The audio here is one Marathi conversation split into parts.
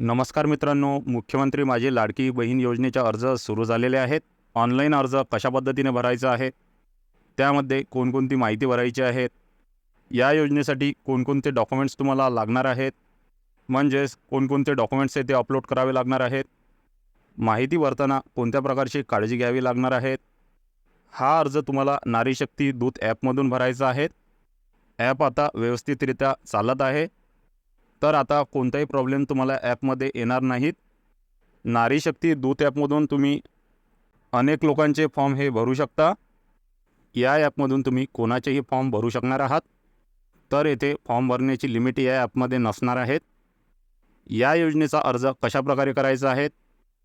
नमस्कार मित्रांनो मुख्यमंत्री माझी लाडकी बहीण योजनेचे अर्ज सुरू झालेले आहेत. ऑनलाईन अर्ज कशा पद्धतीने भरायचा आहे? त्यामध्ये कोणकोणती माहिती भरायची आहेत या योजनेसाठी कोणकोणते डॉक्युमेंट्स तुम्हाला लागणार आहेत? म्हणजेच कोणकोणते डॉक्युमेंट्स आहे ते अपलोड करावे लागणार आहेत? माहिती भरताना कोणत्या प्रकारची काळजी घ्यावी लागणार आहेत हा अर्ज तुम्हाला नारी शक्ती दूत ॲपमधून भरायचा आहे. ॲप आता व्यवस्थितरित्या चालत आहे. तर आता कोणताही प्रॉब्लेम तुम्हाला ॲपमध्ये येणार नाहीत. नारी शक्ती दूत ॲपमधून तुम्ही अनेक लोकांचे फॉर्म हे भरू शकता. या ॲपमधून तुम्ही कोणाचेही फॉर्म भरू शकणार आहात. तर येथे फॉर्म भरण्याची लिमिट या ॲपमध्ये नसणार आहेत. या योजनेचा अर्ज कशाप्रकारे करायचा आहे?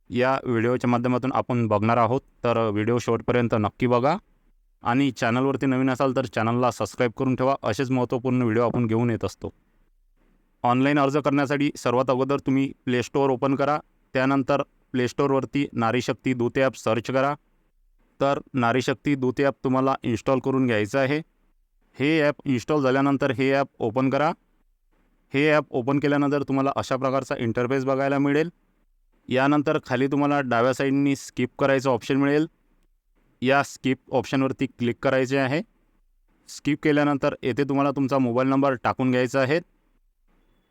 या व्हिडिओच्या माध्यमातून आपण बघणार आहोत. तर व्हिडिओ शेवटपर्यंत नक्की बघा. आणि चॅनलवरती नवीन असाल तर चॅनलला सबस्क्राईब करून ठेवा. असेच महत्त्वपूर्ण व्हिडिओ आपण घेऊन येत असतो. ऑनलाईन अर्ज करण्यासाठी सर्वात अगोदर तुम्ही प्ले स्टोअर ओपन करा. त्यानंतर प्ले स्टोअरवरती नारी दूत ॲप सर्च करा. तर नारीशक्ती दूत ॲप तुम्हाला इन्स्टॉल करून घ्यायचं आहे. हे ॲप इन्स्टॉल झाल्यानंतर हे ॲप ओपन करा. हे ॲप ओपन केल्यानंतर तुम्हाला अशा प्रकारचा इंटरफेस बघायला मिळेल. यानंतर खाली तुम्हाला डाव्या साईडनी स्किप करायचं ऑप्शन मिळेल. या स्किप ऑप्शनवरती क्लिक करायचे आहे. स्किप केल्यानंतर येथे तुम्हाला तुमचा मोबाईल नंबर टाकून घ्यायचा आहे.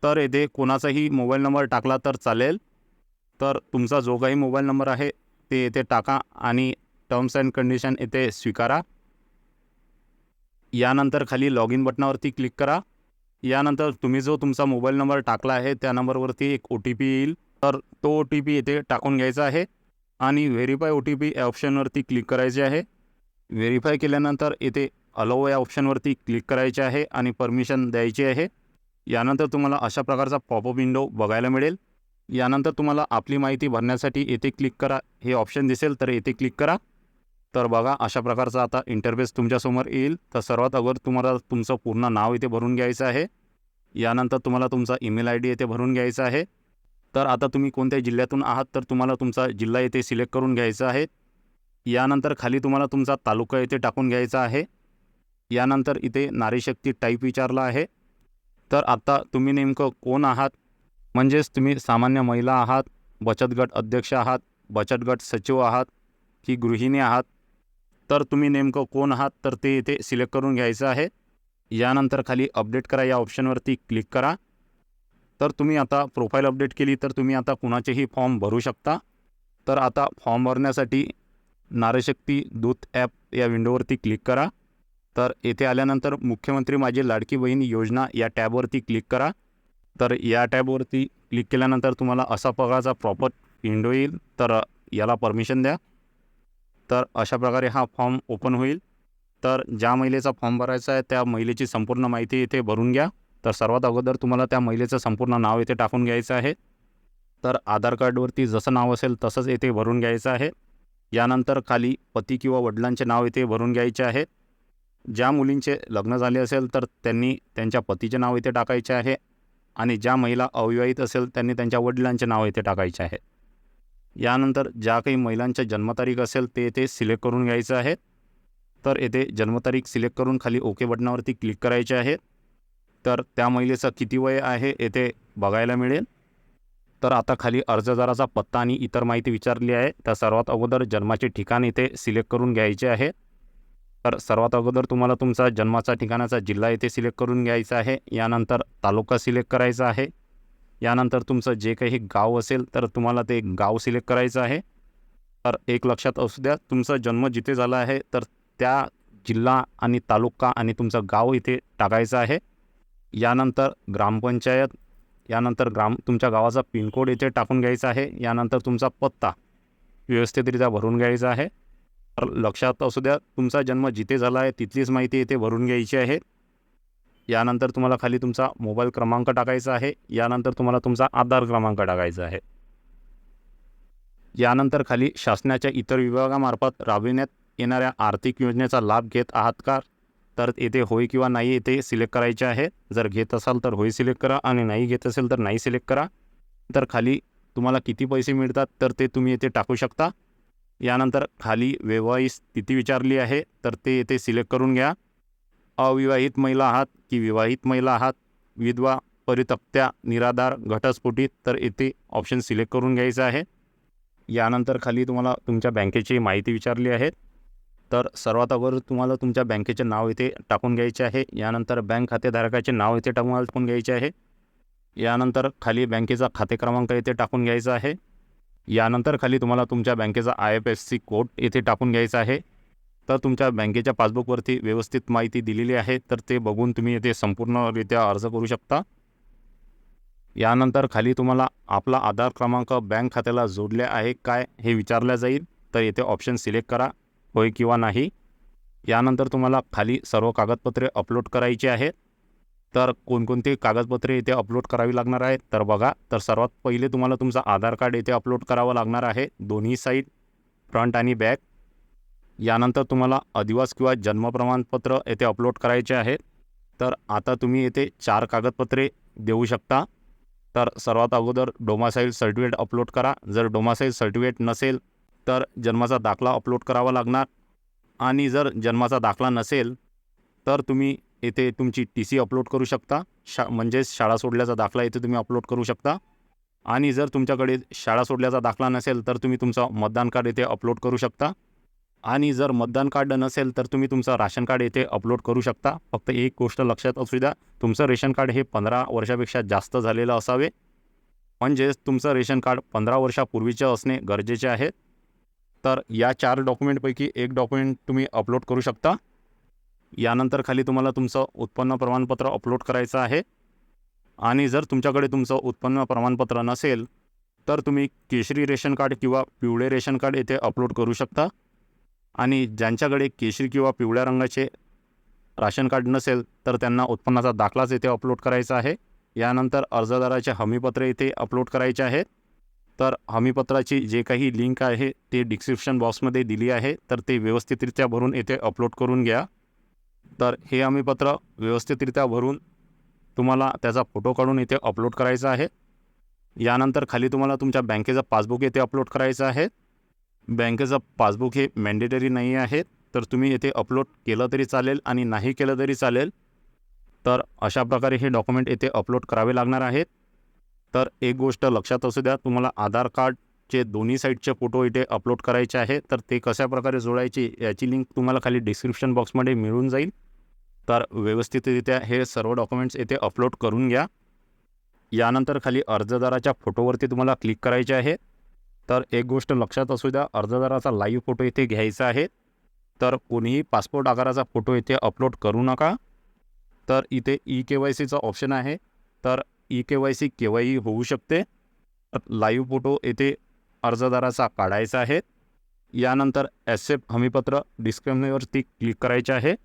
तर येथे कोणाचाही मोबाईल नंबर टाकला तर चालेल. तर तुमचा जो काही मोबाईल नंबर आहे ते येथे टाका आणि टर्म्स अँड कंडिशन येथे स्वीकारा. यानंतर खाली लॉग इन बटनावरती क्लिक करा. यानंतर तुम्ही जो तुमचा मोबाईल नंबर टाकला आहे त्या नंबरवरती एक ओ टी पी येईल. तर तो ओ टी पी येथे टाकून घ्यायचा आहे आणि व्हेरीफाय ओ टी पी या ऑप्शनवरती क्लिक करायचे आहे. व्हेरीफाय केल्यानंतर येथे अलो या ऑप्शनवरती क्लिक करायचे आहे आणि परमिशन द्यायची आहे. यानंतर तुम्हाला अशा प्रकारचा पॉपअप विंडो बघायला मिळेल. यानंतर तुम्हाला आपली माहिती भरण्यासाठी येथे क्लिक करा. हे ऑप्शन दिसेल तर येथे क्लिक करा. तर बघा अशा प्रकारचा आता इंटरफेस तुमच्यासमोर येईल. तर सर्वात अगोदर तुम्हाला तुमचं पूर्ण नाव इथे भरून घ्यायचं आहे. यानंतर तुम्हाला तुमचा ईमेल आय डी येथे भरून घ्यायचा आहे. तर आता तुम्ही कोणत्या जिल्ह्यातून आहात तर तुम्हाला तुमचा जिल्हा येथे सिलेक्ट करून घ्यायचा आहे. यानंतर खाली तुम्हाला तुमचा तालुका येथे टाकून घ्यायचा आहे. यानंतर इथे नारीशक्ती टाईप विचारला आहे. तर आता तुम्ही नेमकं कोण आहात? म्हणजेच तुम्ही सामान्य महिला आहात बचत गट अध्यक्ष आहात बचत गट सचिव आहात की गृहिणी आहात? तर तुम्ही नेमकं कोण आहात? तर ते इथे सिलेक्ट करून घ्यायचं आहे. यानंतर खाली अपडेट करा या ऑप्शनवरती क्लिक करा. तर तुम्ही आता प्रोफाईल अपडेट केली तर तुम्ही आता कुणाचेही फॉर्म भरू शकता. तर आता फॉर्म भरण्यासाठी नारशक्ती दूत ॲप या विंडोवरती क्लिक करा. तर येथे आल्यानंतर मुख्यमंत्री माझी लाडकी बहीण योजना या टॅबवरती क्लिक करा. तर या टॅबवरती क्लिक केल्यानंतर तुम्हाला असा प्रकारचा प्रॉपर विंडो येईल. तर याला परमिशन द्या. तर अशा प्रकारे हा फॉर्म ओपन होईल. तर ज्या महिलेचा फॉर्म भरायचा आहे त्या महिलेची संपूर्ण माहिती इथे भरून घ्या. तर सर्वात अगोदर तुम्हाला त्या महिलेचं संपूर्ण नाव इथे टाकून घ्यायचं आहे. तर आधार कार्डवरती जसं नाव असेल तसंच इथे भरून घ्यायचं आहे. यानंतर खाली पती किंवा वडिलांचे नाव इथे भरून घ्यायचे आहे. ज्या मुलींचे लग्न झाले असेल तर त्यांनी त्यांच्या पतीचे नाव इथे टाकायचे आहे आणि ज्या महिला अविवाहित असेल त्यांनी त्यांच्या वडिलांचे नाव इथे टाकायचे आहे. यानंतर ज्या काही महिलांच्या जन्मतारीख असेल ते येथे सिलेक्ट करून घ्यायचं आहे. तर येथे जन्मतारीख सिलेक्ट करून खाली ओके बटनावरती क्लिक करायचे आहे. तर त्या महिलेचं किती वय आहे येथे बघायला मिळेल. तर आता खाली अर्जदाराचा पत्ता आणि इतर माहिती विचारली आहे. तर सर्वात अगोदर जन्माचे ठिकाण इथे सिलेक्ट करून घ्यायचे आहे. तर सर्वात अगोदर तुम्हाला तुमचा जन्माचा ठिकाणाचा जिल्हा इथे सिलेक्ट करून घ्यायचा आहे. यानंतर तालुका सिलेक्ट करायचा आहे. यानंतर तुमचं जे काही गाव असेल तर तुम्हाला ते गाव सिलेक्ट करायचं आहे. तर एक लक्षात असू द्या तुमचा जन्म जिथे झाला आहे तर त्या जिल्हा आणि तालुका आणि तुमचं गाव इथे टाकायचं आहे. यानंतर ग्रामपंचायत यानंतर ग्राम तुमच्या गावाचा पिनकोड इथे टाकून घ्यायचा आहे. यानंतर तुमचा पत्ता व्यवस्थितरित्या भरून घ्यायचा आहे. लक्षात असू द्या तुमचा जन्म जिथे झाला आहे तिथलीच माहिती इथे भरून घ्यायची आहे. यानंतर तुम्हाला खाली तुमचा मोबाईल क्रमांक टाकायचा आहे. यानंतर तुम्हाला तुमचा आधार क्रमांक टाकायचा आहे. यानंतर खाली शासनाच्या इतर विभागामार्फत राबविण्यात येणाऱ्या आर्थिक योजनेचा लाभ घेत आहात का? तर येथे होय किंवा नाही येथे सिलेक्ट करायचे आहे. जर घेत असाल तर होय सिलेक्ट करा आणि नाही घेत असेल तर नाही सिलेक्ट करा. तर खाली तुम्हाला किती पैसे मिळतात? तर ते तुम्ही येथे टाकू शकता. यानंतर खाली वैवाहिक स्थिती विचारली आहे तर ते येथे सिलेक्ट करून घ्या. अविवाहित महिला आहात की विवाहित महिला आहात? विधवा परितप्त्या निराधार घटस्फोटित तर येथे ऑप्शन सिलेक्ट करून घ्यायचं आहे. यानंतर खाली तुम्हाला तुमच्या बँकेची माहिती विचारली आहे. तर सर्वात अगोदर तुम्हाला तुमच्या बँकेचे नाव इथे टाकून घ्यायचे आहे. यानंतर बँक खातेधारकाचे नाव इथे टाकून टाकून घ्यायचे आहे. यानंतर खाली बँकेचा खाते क्रमांक इथे टाकून घ्यायचा आहे. यानंतर खाली तुम्हाला तुमच्या बँकेचा I F S C code येथे टाकून घ्यायचा आहे. तर तुमच्या बँकेच्या पासबुकवरती व्यवस्थित माहिती दिलेली आहे. तर ते बघून तुम्ही येथे संपूर्णरित्या अर्ज करू शकता. यानंतर खाली तुम्हाला आपला आधार क्रमांक बँक खात्याला जोडले आहे काय हे विचारलं जाईल. तर येथे ऑप्शन सिलेक्ट करा. होय किंवा नाही. यानंतर तुम्हाला खाली सर्व कागदपत्रे अपलोड करायची आहेत. तर कोणकोणती कागदपत्रे इथे अपलोड करावी लागणार आहेत? तर बघा तर सर्वात पहिले तुम्हाला तुमचं आधार कार्ड इथे अपलोड करावं लागणार आहे. दोन्ही साईड फ्रंट आणि बॅक यानंतर तुम्हाला अधिवास किंवा जन्म प्रमाणपत्र येथे अपलोड करायचे आहे. तर आता तुम्ही येथे चार कागदपत्रे देऊ शकता. तर सर्वात अगोदर डोमासाईल सर्टिफिकेट अपलोड करा. जर डोमासाईल सर्टिफिकेट नसेल तर जन्माचा दाखला अपलोड करावा लागणार. आणि जर जन्माचा दाखला नसेल तर तुम्ही येथे तुमची टी सी अपलोड करू शकता. शा म्हणजेच शाळा सोडल्याचा दाखला येथे तुम्ही अपलोड करू शकता. आणि जर तुमच्याकडे शाळा सोडल्याचा दाखला नसेल तर तुम्ही तुमचं मतदान कार्ड येथे अपलोड करू शकता. आणि जर मतदान कार्ड नसेल तर तुम्ही तुमचं राशन कार्ड येथे अपलोड करू शकता. फक्त एक गोष्ट लक्षात असू द्या तुमचं रेशन कार्ड हे पंधरा वर्षापेक्षा जास्त झालेलं असावे. म्हणजेच तुमचं रेशन कार्ड पंधरा वर्षापूर्वीचं असणे गरजेचे आहे. तर या चार डॉक्युमेंटपैकी एक डॉक्युमेंट तुम्ही अपलोड करू शकता. यानंतर खाली तुम्हाला तुमचं उत्पन्न प्रमाणपत्र अपलोड करायचं आहे. आणि जर तुमच्याकडे तुमचं उत्पन्न प्रमाणपत्र नसेल तर तुम्ही केशरी रेशन कार्ड किंवा पिवळे रेशन कार्ड येथे अपलोड करू शकता. आणि ज्यांच्याकडे केशरी किंवा पिवळ्या रंगाचे राशन कार्ड नसेल तर त्यांना उत्पन्नाचा दाखलाच येथे अपलोड करायचा आहे. यानंतर अर्जदाराचे हमीपत्र येथे अपलोड करायचे आहेत तर हमीपत्राची जे काही लिंक आहे ते डिस्क्रिप्शन बॉक्समध्ये दिली आहे. तर ते व्यवस्थितरित्या भरून येथे अपलोड करून घ्या. तर हे हमीपत्र व्यवस्थितरित्या भरून तुम्हाला त्याचा फोटो काढून इथे अपलोड करायचा आहे. यानंतर खाली तुम्हाला तुमच्या बँकेचं पासबुक येथे अपलोड करायचं आहे. बँकेचं पासबुक हे मॅन्डेटरी नाही आहे तर तुम्ही येथे अपलोड केलं तरी चालेल आणि नाही केलं तरी चालेल. तर अशा प्रकारे हे डॉक्युमेंट येथे अपलोड करावे लागणार आहेत तर एक गोष्ट लक्षात असू द्या तुम्हाला आधार कार्डचे दोन्ही साईडचे फोटो इथे अपलोड करायचे आहे तर ते कशा प्रकारे जोडायचे याची लिंक तुम्हाला खाली डिस्क्रिप्शन बॉक्समध्ये मिळून जाईल. तर व्यवस्थितरित्या हे सर्व डॉक्युमेंट्स येथे अपलोड करून घ्या. यानंतर खाली अर्जदाराच्या फोटोवरती तुम्हाला क्लिक करायचे आहे. तर एक गोष्ट लक्षात असू द्या अर्जदाराचा लाईव्ह फोटो इथे घ्यायचा आहे. तर कोणीही पासपोर्ट आकाराचा फोटो इथे अपलोड करू नका. तर इथे ई के वाय सीचा ऑप्शन आहे. तर ई के वाय सी केव्हाही होऊ शकते. लाईव्ह फोटो येथे अर्जदाराचा काढायचा आहे. यानंतर ॲसेप्ट हमीपत्र डिस्क्रिप्शनवरती क्लिक करायचे आहे.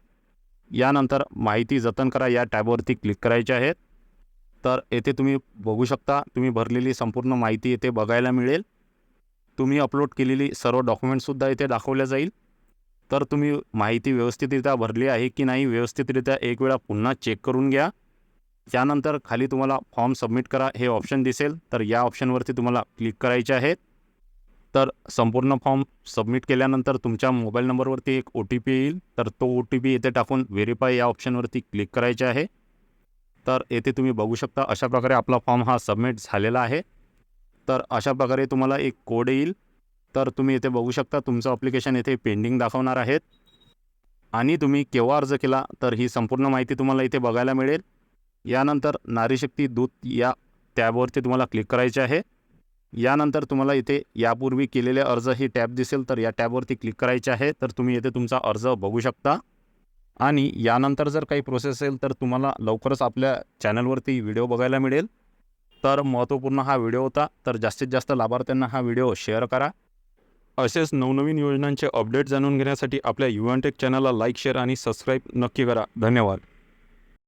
यानंतर माहिती जतन करा या टॅबवरती क्लिक करायचे आहेत. तर येथे तुम्ही बघू शकता तुम्ही भरलेली संपूर्ण माहिती येथे बघायला मिळेल. तुम्ही अपलोड केलेली सर्व डॉक्युमेंटसुद्धा इथे दाखवल्या जाईल. तर तुम्ही माहिती व्यवस्थितरित्या भरली आहे की नाही व्यवस्थितरित्या एक वेळा पुन्हा चेक करून घ्या. त्यानंतर खाली तुम्हाला फॉर्म सबमिट करा हे ऑप्शन दिसेल. तर या ऑप्शनवरती तुम्हाला क्लिक करायचे आहेत. तर संपूर्ण फॉर्म सबमिट केल्यानंतर तुमच्या मोबाईल नंबरवरती एक ओ टी पी येईल. तर तो ओ टी पी येथे टाकून व्हेरीफाय या ऑप्शनवरती क्लिक करायचे आहे. तर येथे तुम्ही बघू शकता अशा प्रकारे आपला फॉर्म हा सबमिट झालेला आहे. तर अशा प्रकारे तुम्हाला एक कोड येईल. तर तुम्ही येथे बघू शकता तुमचं अप्लिकेशन येथे पेंडिंग दाखवणार आहेत. आणि तुम्ही केव्हा अर्ज केला तर ही संपूर्ण माहिती तुम्हाला इथे बघायला मिळेल. यानंतर नारीशक्ती दूत या टॅबवरती तुम्हाला क्लिक करायचे आहे. यानंतर तुम्हाला इथे यापूर्वी केलेले अर्ज ही टॅब दिसेल तर या टॅबवरती क्लिक करायचे आहे तर तुम्ही येथे तुमचा अर्ज बघू शकता. आणि यानंतर जर काही प्रोसेस असेल तर तुम्हाला लवकरच आपल्या चॅनलवरती व्हिडिओ बघायला मिळेल. तर महत्त्वपूर्ण हा व्हिडिओ होता तर जास्तीत जास्त लाभार्थ्यांना हा व्हिडिओ शेअर करा. असेच नवनवीन योजनांचे अपडेट जाणून घेण्यासाठी आपल्या युएनटेक चॅनलला लाईक शेअर आणि सबस्क्राईब नक्की करा. धन्यवाद.